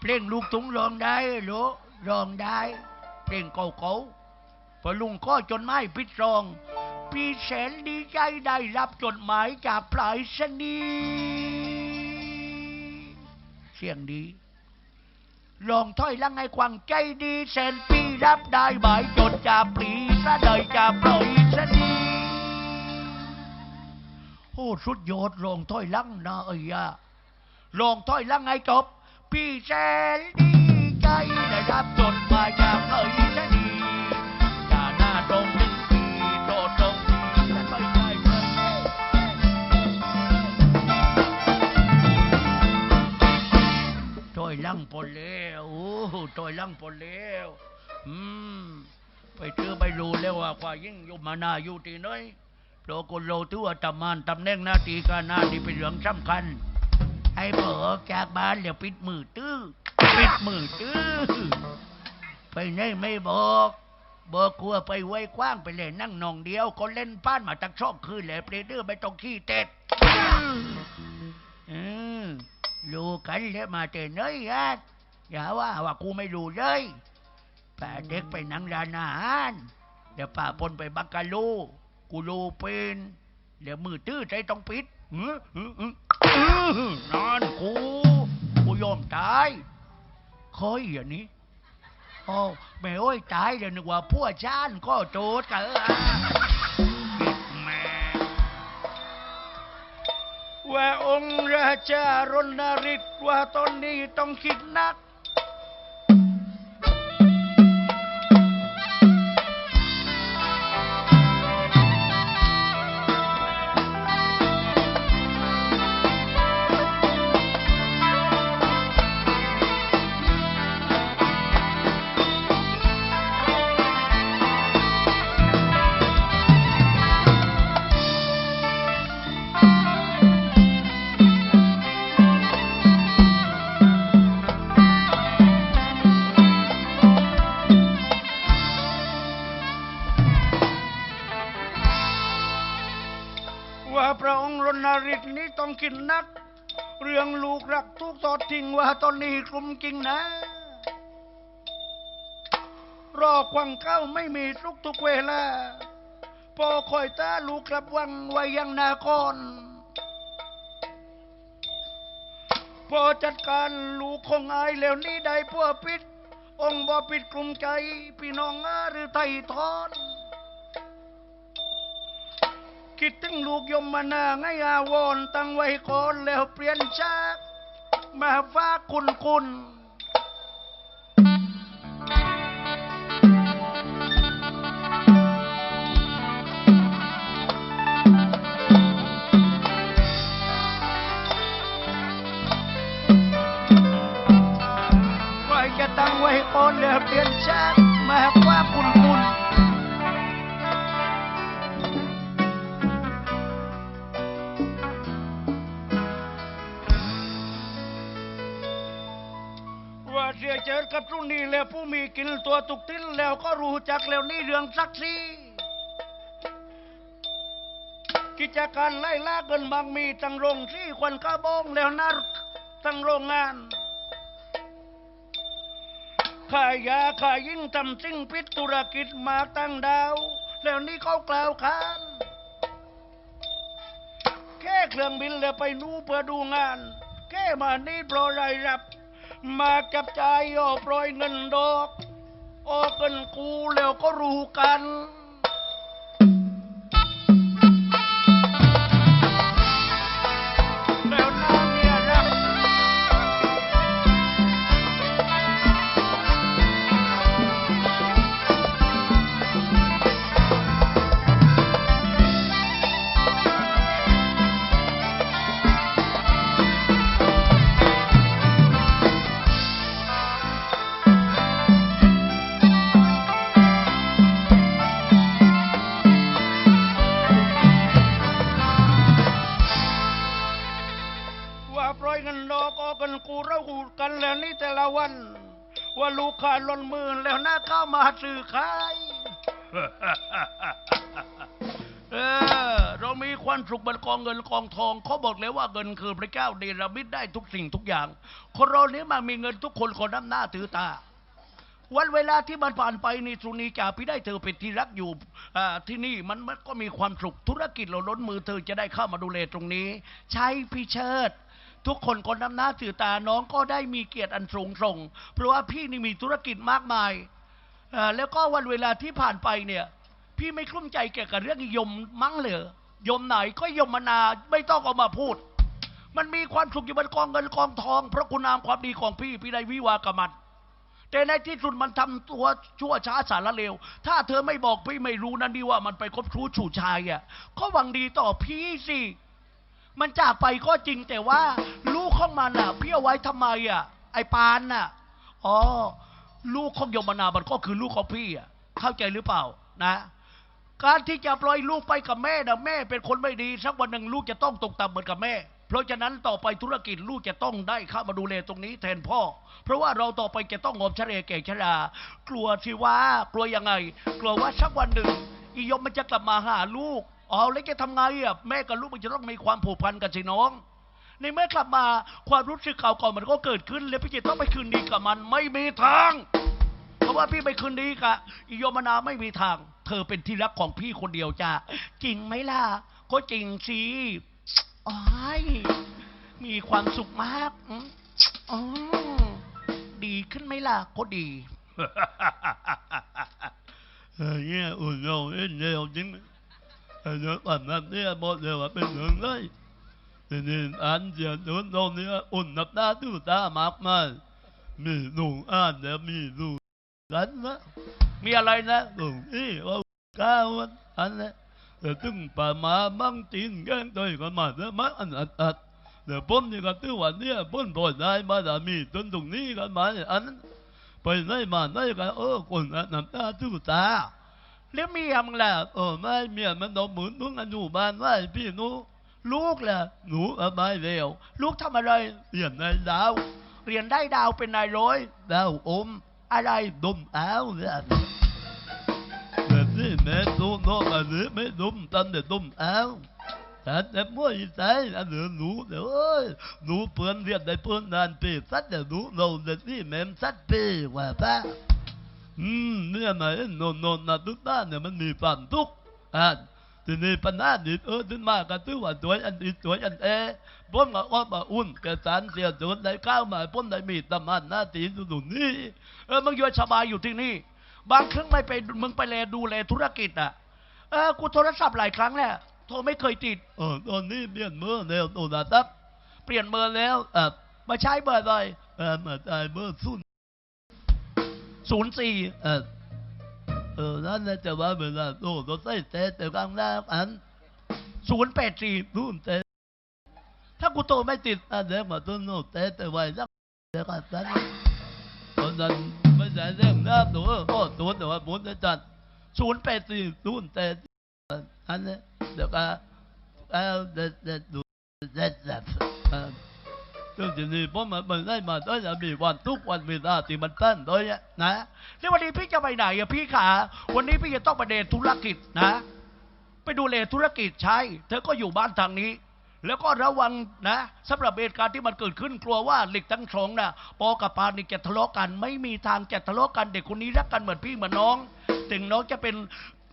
เพลงลูกทุ่งร้องได้เหรอร้องได้ เพลงเก่าๆพอลุงก็จนไม้พิดรอง พี่แสนดีใจได้รับจดหมายจากปลายสนีเสียงดีลองถ้อยลังให้ควังใจดีแสนปีรับได้หมายจดจากปลีสะเดยจากปล่อยสนีโอ้สุดยอดลองถ้อยลังนะเอ้ยอะลองถ้อยลังให้จบ พี่แสนดีใจได้รับจดหมายจากปล่อยสนีด่าหน้าตรงหนึ่งปีโตตรงปีและไม่ได้เลยถอยลังพอแล้วโอ้โหถอยลังพอแล้วอืมไปเจอไปรู้แล้วว่าควายิ่งยู่มานาอยู่ที่ไหนเพราะคนเทือว่าทำงานตำแหน่งหน้าที่การงานนี่เป็นเรื่องสำคัญ ให้เผลอจากบ้านแล้วปิดมือตื้อปิดมือตื้อไปไหนไม่บอกบอกกลัวไปไว้กว้างไปเลยนั่งนองเดียวก็เล่นป้านมาตั้งชอบคืนเลยเปรเดอร์ไม่ต้องขี้เต็ดอืมรู้กันแล้วมาแต่เนยอย่าว่าว่ากูไม่รู้เลยป่าเด็กไปนั่งร้านอาหารเดี๋ยวป่าปนไปบักกะโลกูรู้เป็นเดี๋ยวมือตื้อใจต้องปิดอืออื้ออ นอนกูกูยอมตายเคยอย่างนี้โอ้แม่โอ้ยตายเดี๋ยวนึกว่าพวกชานก็โจดกันละแม่ว่าองค์ราชารณฤทธิ์ว่าตอนนี้ต้องคิดหนัก ทธิ์นี้ต้องคิดหนัก เรื่องลูกรักทุกทอดทิ้งว่าตอนนี้กลุ่มจริงนะ รอควังเข้าไม่มีทุกทุกเวลาพอคอยตาลูกกลับวังไว้ยังนาคอนพอจัดการลูกคงอายแล้วนี้ได้พวกปิด องค์บ่ปิดกลุ่มใจ พี่น้องอาหรือไทยทอน คิดถึงลูกยมมานาไงอาวรณ์ตั้งไว้ก่อนแล้วเปลี่ยนจากมาฟ้าคุณคุณไว้จะตั้งไว้ก่อนแล้วเปลี่ยนจากมาฟ้า กับรุ่นนี้แล้วผู้มีกินตัวตุกติ้นแล้วก็รู้จักแล้วนี่เรื่องซักซีกิจการไล่ล่าเกินบางมีตั้งโรงที่ควันกระบองแล้วนัดตั้งโรงงานขายยาขายยิ่งทำสิ่งพิษธุรกิจมาตั้งดาว แล้วนี่เขากล่าวค้านแค่เครื่องบินแล้วไปนู่เพื่อดูงาน แค่มานี่โปรยรายรับ มาจับจ่ายย่อปรยเงินดอกออกเงินกูแล้วก็รู้กัน กันกูเราหูกันแล้วนี่แต่ละวัน ว่าลูกค้าล้นมือแล้วหน้าเข้ามาซื้อขายเออเรามีความสุขบนกองเงินกองทองเขาบอกเลยว่าเงินคือพระเจ้าเดรมิตได้ทุกสิ่งทุกอย่าง คนเราเนี้มามีเงินทุกคนคนน้ำหน้าถือตา วันเวลาที่มันผ่านไปนี่สุนีจ่าพี่ได้เธอเป็นที่รักอยู่อ่าที่นี่มันมันก็มีความสุขธุรกิจเราล้นมือเธอจะได้เข้ามาดูแลตรงนี้ ใช่พี่เชิด ทุกคนคนน้ำหน้าถือตาน้องก็ได้มีเกียรติอันสูงส่ง เพราะว่าพี่นี่มีธุรกิจมากมายแล้วก็วันเวลาที่ผ่านไปเนี่ย พี่ไม่คลุ้มใจเกี่ยวกับเรื่องยมมั้งเหรอยมไหนก็ยมมนาไม่ต้องเอามาพูด มันมีความสุขอยู่บนกองเงินกองทอง เพราะคุณงามความดีของพี่พี่ได้วิวากับมันแต่ในที่สุดมันทำตัวชั่วช้าสารเลว ถ้าเธอไม่บอกพี่ไม่รู้นั่นดีว่ามันไปคบชู้ชูชายอะก็หวังดีต่อพี่สิ มันจากไปก็จริงแต่ว่าลูกของมันอะ พี่เอาไว้ทำไมอะ ไอ้ปานน่ะอ๋อลูกของยมนามันก็คือลูกของพี่อะ เข้าใจหรือเปล่านะ การที่จะปล่อยลูกไปกับแม่นะแม่เป็นคนไม่ดีสักวันหนึ่งลูกจะต้องตกต่ำเหมือนกับแม่ เพราะฉะนั้นต่อไปธุรกิจลูกจะต้องได้เข้ามาดูแลตรงนี้แทนพ่อ เพราะว่าเราต่อไปจะต้องงอมชะเรแก่ชรากลัวสิว่ากลัวยังไง กลัวว่าสักวันหนึ่งอียมมันจะกลับมาหาลูก อ๋อแล้วจะทำไงอะแม่กับลูกมันจะต้องมีความผูกพันกันสิน้อง ในเมื่อกลับมาความรู้สึกเก่าก่อนมันก็เกิดขึ้น แล้วพี่จะต้องไปคืนดีกับมันไม่มีทาง เพราะว่าพี่ไปคืนดีกับอิโยมนาไม่มีทาง เธอเป็นที่รักของพี่คนเดียวจ้าจริงไหมล่ะก็จริงสิอ้ยมีความสุขมากอ๋อดีขึ้นไหมล่ะก็ดีเออเนี่ยอุ่นเราเอ็นเดียวจริง ออเดี๋ยวก่อนนเนี่ยบอกเลยว่าเป็นเรื่องเลยทีนี้อันเดียวโดนเราเนี่ยอุ่นนับหน้าดูตามากมายมีลุงอ่านแล้วมีลุงกันนะมีอะไรนะลุงที่ว่าก้าวันอันนี้แต่ถึงป่ามาบังจีนแกงตัวกันมาแล้วมาอันอัดอัดเดี๋ยวผมนี่ก็ตื้อวันเนี่ยผมปล่อยได้มาแต่มีจนตรงนี้กันมาอันนั้นไปไหนมาไหนกันเออคนอันนับหน้าดูตา แล้วเมียมึงล่ะเออไม่เมียมันต้องหมุนมึงอนุบาลไว้พี่นูลูกล่ะหนูเอาไม่เร็วลูกทำอะไรเรียนในดาว เรียนได้ดาวเป็นนายร้อยดาวอมอะไรดมอ้าวเนี่ยแบบนี้แม่ตูโน้อันนี้ไม่ดมตันแต่ดมอ้าวแต่แต่มั่วอีใจอันนี้หนูเดี๋ยวเอ้ยหนูเพื่อนเรียนได้เพื่อนนานปีสัตว์เดี๋ยวหนูเราเดี๋ยวนี่แม่สัตว์ปีว่าป้า อืมเนี่ยไหนโนนนนนะทุกด้านเนี่ยมันมีความทุกข์อ่าทีนี้ปัญหาดิเออถึงมาก็ถือว่าสวยอันนี้สวยอันเอผมก็ออมาอุ่นกระสานเสียจนได้ข้าวมาผมได้มีตำนานหน้าที่สุดนี้เออมึงอยู่สบายอยู่ที่นี่ บางครั้งไม่ไปมึงไปแลดูแลธุรกิจอะเออกูโทรศัพท์หลายครั้งแล้วโทรไม่เคยติดเออตอนนี้เปลี่ยนเมื่อแล้วตัวดาตับเปลี่ยนเบอร์แล้วเออมาใช้เบอร์อะไรเออมาได้เมื่อสุน ศูนย์สี่เออเออนั่นจะว่าเวลาโตตัวใส่แต่แต่กลางหน้าอันศูนย์แปดสี่รุ่นแต่ถ้ากูโทรไม่ติดอันเด็กมาต้นโน้แต่แต่ไว้สักเด็กกันนั้นตอนนั้นไม่ใช่เรื่องน้ำตัวก็ตัวแต่ว่าผมจะจัดศูนย์แปดสี่รุ่นแต่อันนี้เดี๋ยวก็เอาเด็ดเด็ดดูเด็ดเด็ ดก็ทีนี้ผมมันได้มาได้จะมีวันทุกวันเวลาที่มันเต้นโดยนะแล้ววันนี้พี่จะไปไหนอะพี่ขาวันนี้พี่จะต้องไปเดทธุรกิจนะ ไปดูแลธุรกิจใช่เธอก็อยู่บ้านทางนี้ แล้วก็ระวังนะสำหรับเหตุการณ์ที่มันเกิดขึ้นกลัวว่าเหล็กทั้งสองนะปอกับปานี่จะทะเลาะกัน ไม่มีทางจะทะเลาะกันเด็กคนนี้รักกันเหมือนพี่เหมือนน้อง ถึงน้องจะเป็น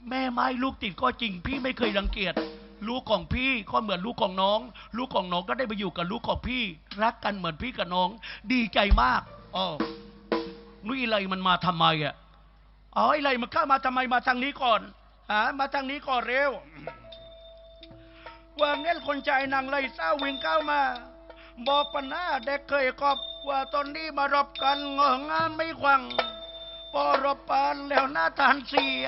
แม่ไม้ลูกติดก็จริง พี่ไม่เคยรังเกียจ ลูกของพี่ก็เหมือนลูกของน้อง ลูกของน้องก็ได้ไปอยู่กับลูกของพี่ รักกันเหมือนพี่กับน้อง ดีใจมากอ๋อนุ้ยอะไรมันมาทำไมอะอ๋อไอ้ไรมันเข้ามาทำไมมาทางนี้ก่อนฮะมาทางนี้ก่อนเร็วว่าเงี้ยคนใจนางเลยเศร้าวิ่งเข้ามา บอกปัญหาเด็กเคยกอบว่าตอนนี้มารบกันงองานไม่ควัง พอรบปานแล้วหน้าทานเสีย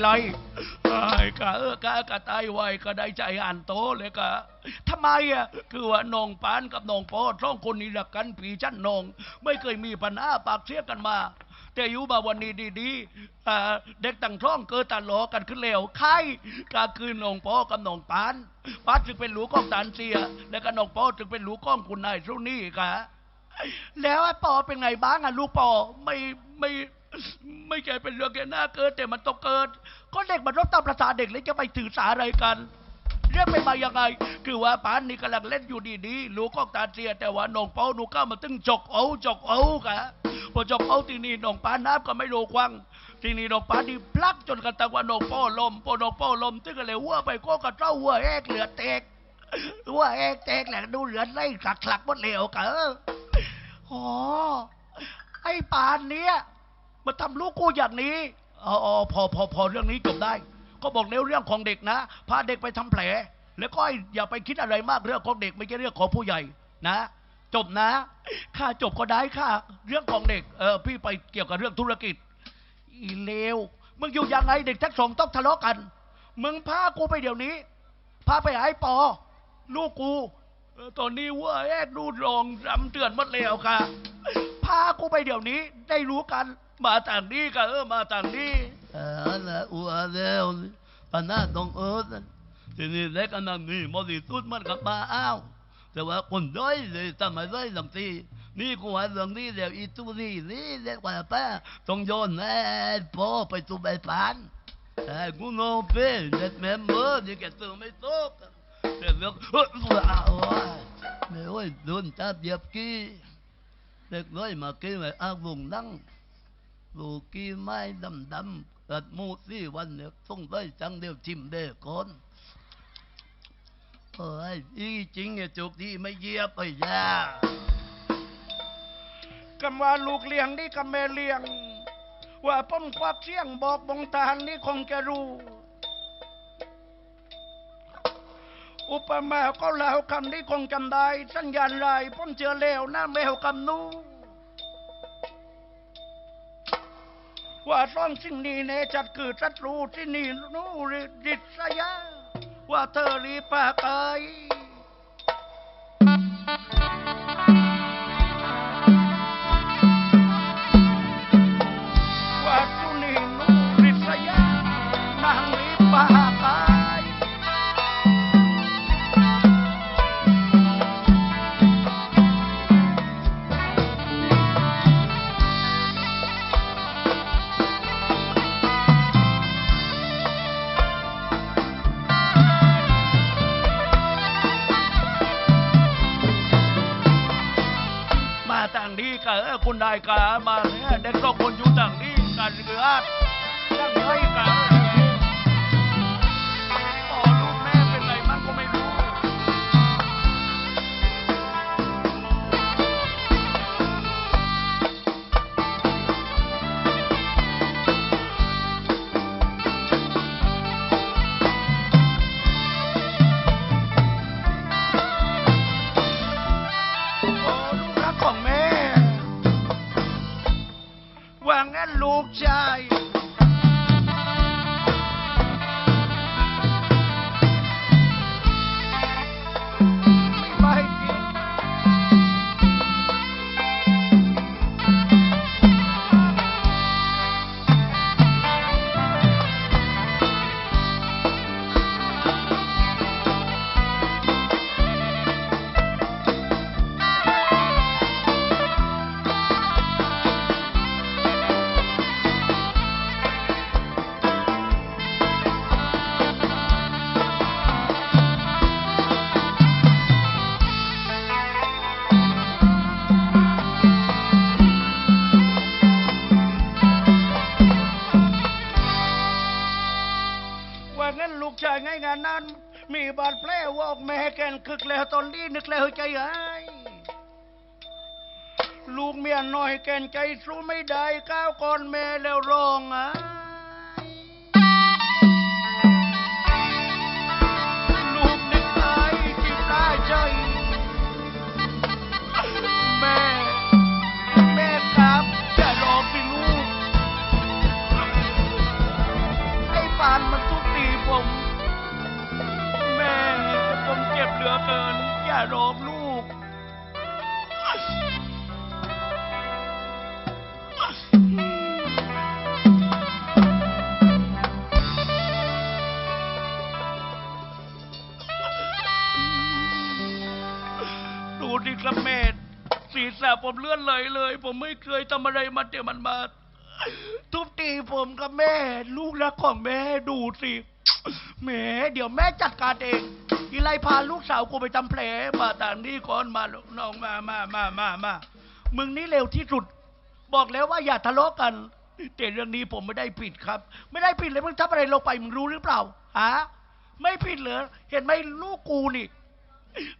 ไรไอ้กะเออกะกะตายไวก็ได้ใจอ่านโตเลยกะทำไมอะคือว่าน้องปานกับน้องปอสองคนนี้รักกันผีชั้นน้อง ไม่เคยมีปัญหาปากเสียกันมา แต่อยู่มาวันนี้ดีๆเด็กต่างท้องเกิดตาหลอกันขึ้นแล้วใครก็คือน้องปอกับน้องปานปานจึงเป็นหลูกของตานเสีย และก็น้องปอจึงเป็นหลูกของคุณนายสุนี่กะแล้วไอ้ปอเป็นไงบ้างอะลูกปอไม่ไม่ ไม่แกเป็นเรื่องแกหน้าเกิดแต่มันต้องเกิด ก็เด็กมันรบตามประสาเด็กเลยจะไปถือสาอะไรกัน เรื่องเป็นมายังไง คือว่าปานนี่กำลังเล่นอยู่ดีๆลูกก็ตาเสียแต่ว่าน้องเปาหนูก้ามาตึงจกเอาจกเอากะพอจกเอาทีนี้น้องปานน้ำก็ไม่รู้ควังทีนี้น้องปานนี่พลักจนกระทั่งว่าน้องเปาลมพอน้องเปาลมตึงก็เลยหัวไปก็กระเจ้าหัวแอกเหลือแตกหัวแอกแตกแหละดูเหลือไล่สักหลักหมดเหลวกะอ๋อไอ้ปานเนี้ย มาทำลูกกูอย่างนี้อ๋ออ๋อพอพอพอเรื่องนี้จบได้ ก็บอกแล้วเรื่องของเด็กนะ พาเด็กไปทำแผล แล้วก็อย่าไปคิดอะไรมากเรื่องของเด็กไม่ใช่เรื่องของผู้ใหญ่นะ จบนะค่าจบก็ได้ค่าเรื่องของเด็กเออพี่ไปเกี่ยวกับเรื่องธุรกิจ อีเลวมึงอยู่ยังไงเด็กทั้งสองต้องทะเลาะกัน มึงพากูไปเดี๋ยวนี้ พาไปหาไอ้ปอ ลูกกู ตอนนี้ว่าแอกดูรองรำเตือนมดแล้วค่ะ พากูไปเดี๋ยวนี้ ได้รู้กัน มาต่างนี้ค่ะเออมาต่างนี้เออละอัวเร็วปัญหาต้องเอิร์ดทีนี้เล็กอันนั้นนี่มอดีสุดมันกับมาอ้าวแต่ว่าคนด้อยเลยทำไมด้อยลำตีนี่กูว่าเรื่องนี้เดี๋ยวอีตู้นี่นี่เรียกว่าป้าต้องโยนแม่พ่อไปตู้ใบปานไอ้กูโง่เป็นเด็ดแม่เมื่อนี่แกตื่นไม่ตกเดี๋ยวเรื่องเฮ้ยอ้าวไม่โอ้ยโดนจับเหยียบกี้ เด็กน้อยมากี้ไว้อ้าววงนั่งลูกกี้ไม้ดำดำๆเกิดมูสี่วันเนี่ยต้องได้จังเดียวชิมเด้ก่อนเอ้ยอีจริงเนี่ยจุกที่ไม่เยียบไปยาคำว่าลูกเลี้ยงนี่กับแม่เลี้ยง ว่าป้อมควักเสี่ยงบอกบงทางนี่คงจะรู้ อุปมาก็แล้วคำนี้คงจำได้ สัญญาณลายพ้นเจอแล้วหน้าแมวคำนู้ว่าซ่องสิ่งนี้เนจัดคือศัตรูที่นี่นู้ริดิษยาว่าเธอรีปากาย อคุ แล้วตอนนี้นึกแล้วใจหายลูกเมียน้อยแกนใจสู้ไม่ได้ก้าวก่อนแม่แล้วร้องอะ โรมลูก ดูดิครับแม่ศีรษะผมเลื่อนไหลเลย ผมไม่เคยทำอะไรมาเดี๋ยวมันมา ทุบตีผมกับแม่ ลูกรักของแม่ดูสิแหมเดี๋ยวแม่จัดการเอง อีไลพาลูกสาวกูไปทำแผลมาต่างนี่ก่อนมาลูกน้องมามามามามามึงนี่เร็วที่สุด บอกแล้วว่าอย่าทะเลาะกัน แต่เรื่องนี้ผมไม่ได้ผิดครับ ไม่ได้ผิดเลยมึงทำอะไรลงไปมึงรู้หรือเปล่าฮะไม่ผิดเหรอเห็นไหมลูกกูนี่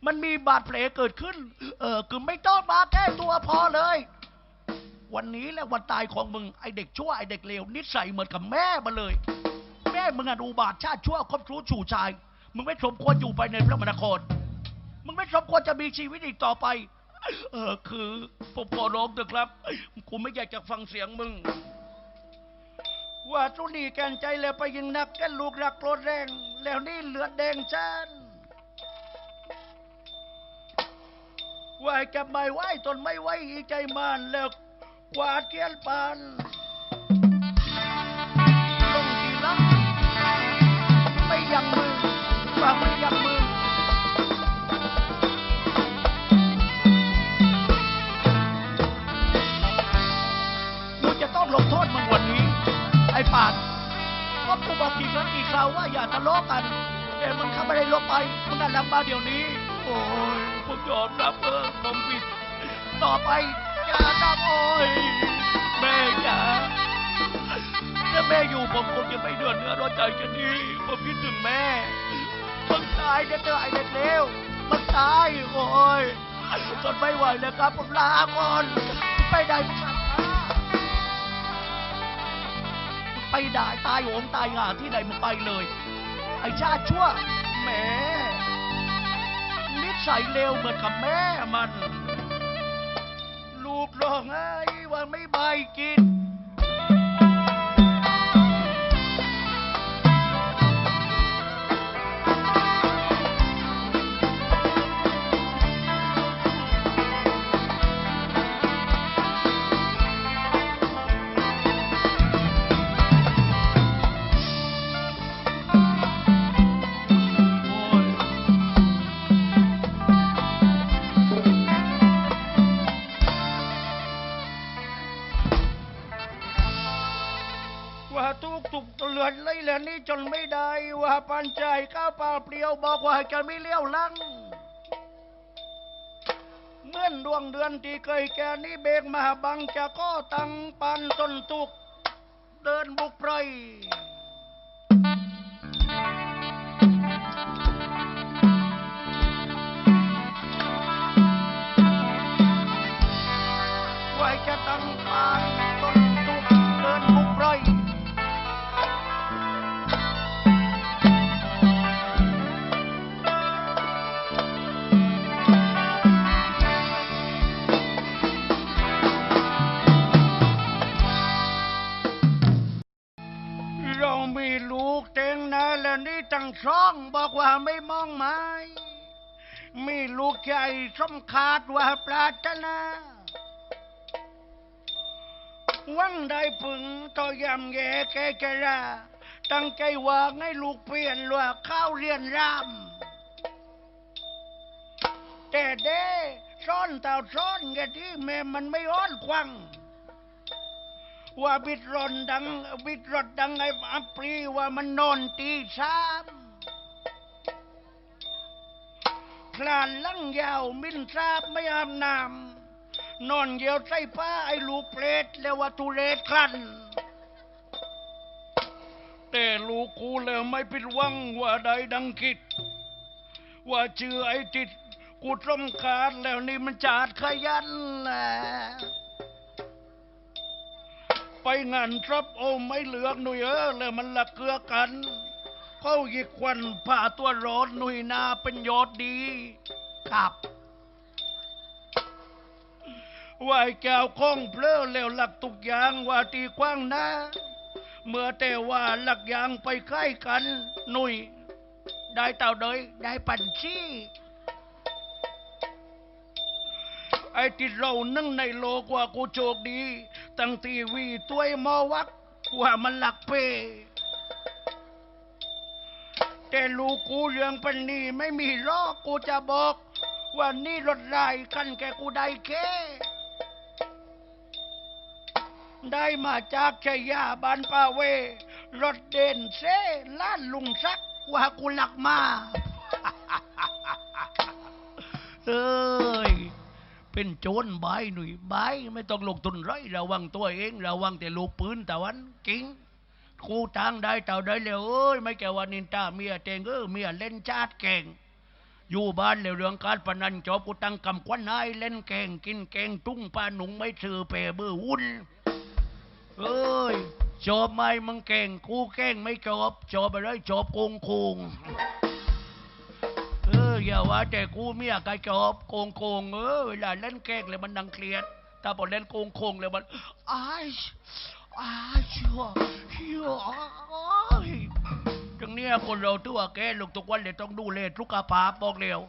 มันมีบาดแผลเกิดขึ้น เออคือไม่ต้องมาแก้ตัวพอเลย วันนี้แหละวันตายของมึงไอเด็กชั่วไอเด็กเลวนิสัยเหมือนกับแม่มาเลย แม่มึงอะดูบาดชาติชั่วคบชู้ชูชาย มึงไม่สมควรอยู่ไปในพระมนคร มึงไม่สมควรจะมีชีวิตอีกต่อไป เออคือผมขอร้องเถอะครับกูไม่อยากจะฟังเสียงมึง ว่าตุนีแกนใจแล้วไปยิงนักแกนลูกรักโกรธแรง แล้วนี่เหลือแดงจานว่าจะไม่ไหวตนไม่ไหวอีใจมานแล้วกวาดเกียนปานานก็กูบอกกี่ครั้งกี่คราวว่าอย่าทะเลาะกัน แต่มึงทำอะไรลงไปมึงน่ะรับมาเดี๋ยวนี้ โอ้ยผมยอมรับเออผมผิด ต่อไปอย่าทำโอ้ยแม่จ๋าถ้าแม่อยู่ผมคงจะไม่เดือดเนื้อร้อนใจกันดีผมคิดถึงแม่มึงตายเด็กเตอไอ้เด็กเลวมึงตายโอ้ยจนไม่ไหวแล้วครับผมลาก่อนไปได้มึงกลับ ไปด่าตายโหงตายหาที่ไหนมึงไปเลย ไอ้ชาติชั่วแหมนิสัยเลวเหมือนกับแม่มัน ลูกร้องไห้ว่าไม่ใบกิน นเลยแหละนี่จนไม่ได้ว่าปันใจข้าวเปล่าเปลี่ยวบอกว่าจะไม่เลี้ยวลังเมื่อนดวงเดือนที่เคยแก่นี้เบกมาบังจะก็ตั้งปันต้นทุก เดินบุกไพร ทั้งช่องบอกว่าไม่มองไม้มีลูกใหญ่สมขาดว่าปรารถนาวังได้ผึงต่อยำแย่แกจะราตั้งใจวางให้ลูกเปลี่ยนว่าข้าวเรียนรำแต่เด้ซ่อนเต่าซ่อนแกที่แม่มันไม่อ้อนควัง ว่าบิดรอนดัง บิดรถดังไอ้อัปรีว่ามันนอนตีสามคลานลังยาวมินทราบไม่อาบน้ำนอนเยียวใส่ผ้าไอ้ลูกเปรตแล้วว่าทุเรศคลันแต่ลูกกูแล้วไม่ผิดหวังว่าใดดังคิด ว่าเชื่อไอ้จิตกูต้มขาดแล้วนี่มันจาดขยันแหละ ไปงานรับโอ้ไม่เหลือหนุ่ยเออแล้วมันละเกลือกันเข้าหยิกควันผ่าตัวร้อนหนุ่ยนาเป็นยอดดีครับว่าไอ้แก้วคล้องเพลอแล้วหลักตุกอย่างว่าตีกว้างนะ เมื่อแต่ว่าหลักอย่างไปใกล้กัน หนุ่ย ได้เต่าเดยได้ปันชี้ ไอ้ติดเรานึ่งในโลกว่ากูโชคดี ตั้งทีวีตัวมอวักว่ามันหลักเพแต่ลูกกูเรื่องปันนี้ไม่มีรอกกูจะบอก ว่านี่รถไรกันแกกูได้แค่ได้มาจากชายาบานปาเว รถเด่นเซล้านลุงซักว่ากูหลักมา เอ้ย เป็นโจรบายหนุ่ยบายไม่ต้องลงทุนไรระวังตัวเองระวังแต่ลูกปืนตะวันกิงกูทางได้เต่าได้เลยเอ้ยไม่แกว่านินตาเมียเตงเออเมียเล่นชาติเก่ง อยู่บ้านแล้วเรื่องการพนันจอบกูตั้งกำควันนายเล่นแก่งกินแก่งตุ้งปลาหนุ่งไม่ซื้อเปเบอร์วุ่นเอ้ยจอบไหมมึงเก่งกูเก่งไม่จอบจอบไปเลยจอบโกงโกง ออย่าว่าแต่กูเมียกระจอบโกงโกงเออเวลาเล่นแกล้งเลยมันดังเครียดถ้าพอเล่นโกงโกงเลยมันอ้ายอ้ายชัวชัวอ้ายตรงเนี้ยคนเราตัวแกลูกทุกวันเลยต้องดูเลทุกภาพบอกเร็ว